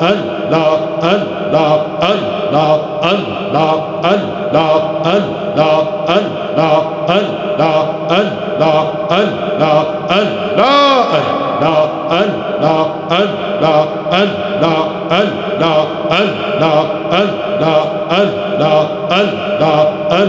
আল্লাহ আল্লাহ আল্লাহ আল্লাহ আল্লাহ আল্লাহ আল্লাহ আল্লাহ আল্লাহ আল্লাহ আল্লাহ لا أن لا أن لا أن لا أن لا أن لا أن لا أن لا أن لا أن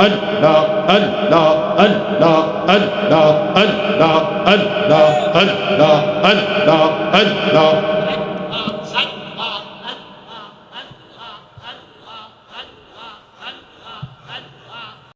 ألا ألا ألا ألا ألا ألا ألا ألا ألا